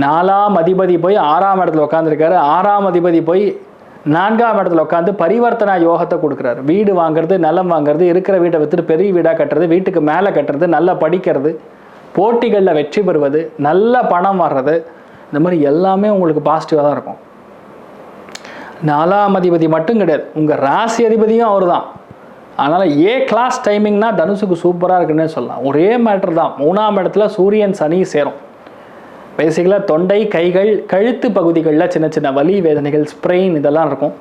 நாலாம் அதிபதி போய் ஆறாம் இடத்துல உட்காந்துருக்காரு ஆறாம் அதிபதி போய் நான்காம் இடத்துல உட்காந்து பரிவர்த்தனா யோகத்தை கொடுக்குறாரு. வீடு வாங்குறது நிலம் வாங்குறது இருக்கிற வீட்டை விற்றுட்டு பெரிய வீடாக கட்டுறது வீட்டுக்கு மேலே கட்டுறது நல்லா படிக்கிறது போட்டிகளில் வெற்றி பெறுவது நல்ல பணம் வர்றது இந்த மாதிரி எல்லாமே உங்களுக்கு பாசிட்டிவாக தான் இருக்கும். நாலாம் அதிபதி மட்டும் கிடையாது. உங்கள் ராசி அதிபதியும் அவர் தான் அதனால் ஏ கிளாஸ் டைமிங்னா தனுசுக்கு சூப்பராக இருக்குன்னே சொல்லலாம். ஒரே மேட்டர் தான். மூணாம் இடத்துல சூரியன் சனி சேரும். பேசிக்கலாக தொண்டை கைகள் கழுத்து பகுதிகளில் சின்ன சின்ன வலி வேதனைகள் ஸ்ப்ரெயின் இதெல்லாம் இருக்கும்.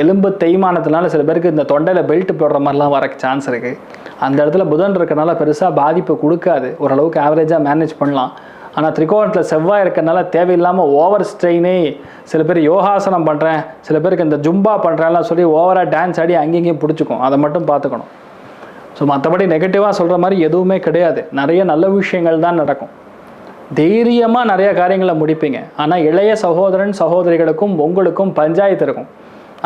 எலும்பு தேய்மானத்தினால சில பேருக்கு இந்த தொண்டையில் பெல்ட் போடுற மாதிரிலாம் வர சான்ஸ் இருக்குது அந்த இடத்துல புதன் இருக்கனால பெருசாக பாதிப்பு கொடுக்காது. ஓரளவுக்கு ஆவரேஜாக மேனேஜ் பண்ணலாம். ஆனால் திரிகோணத்தில் செவ்வாய் இருக்கனால தேவையில்லாமல் ஓவர் ஸ்ட்ரெயினே சில பேர் யோகாசனம் பண்ணுறேன் சில பேருக்கு இந்த ஜும்பா பண்ணுறேன்லாம் சொல்லி ஓவராக டான்ஸ் ஆடி அங்கேயும் பிடிச்சிக்கும். அதை மட்டும் பார்த்துக்கணும். ஸோ மற்றபடி நெகட்டிவாக சொல்கிற மாதிரி எதுவுமே கிடையாது. நிறைய நல்ல விஷயங்கள் தான் நடக்கும். தைரியமாக நிறைய காரியங்களை முடிப்பீங்க. ஆனால் இளைய சகோதரன் சகோதரிகளுக்கும் உங்களுக்கும் பஞ்சாயத்து இருக்கும்.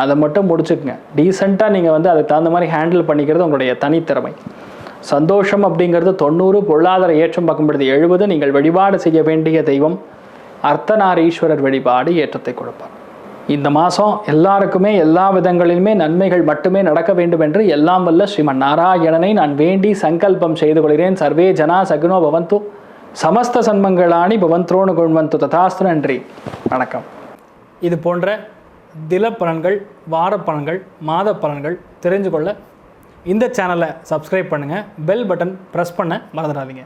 அதை மட்டும் முடிச்சுக்குங்க. டீசெண்டாக நீங்கள் வந்து அதுக்கு தகுந்த மாதிரி ஹேண்டில் பண்ணிக்கிறது உங்களுடைய தனித்திறமை. சந்தோஷம் அப்படிங்கிறது தொண்ணூறு பொருளாதார ஏற்றம் பார்க்கும்பொழுது எழுபது. நீங்கள் வழிபாடு செய்ய வேண்டிய தெய்வம் அர்த்தநாரீஸ்வரர் வழிபாடு ஏற்றத்தை கொடுப்பார். இந்த மாதம் எல்லாருக்குமே எல்லா விதங்களிலுமே நன்மைகள் மட்டுமே நடக்க வேண்டும் என்று எல்லாம் வல்ல ஸ்ரீமன் நாராயணனை நான் வேண்டி சங்கல்பம் செய்து கொள்கிறேன். சர்வே ஜனா சகுனோ பவந்து. சமஸ்த சன்மங்களானி பவந்த்ரோணு குண்வந்து ததாஸ்து நன்றி. வணக்கம். இது போன்ற தில பலன்கள் வார பலன்கள் மாத பலன்கள் தெரிஞ்சு கொள்ள இந்த சேனலை சப்ஸ்கிரைப் பண்ணுங்கள் பெல் பட்டன் ப்ரெஸ் பண்ண மறந்துடாதீங்க.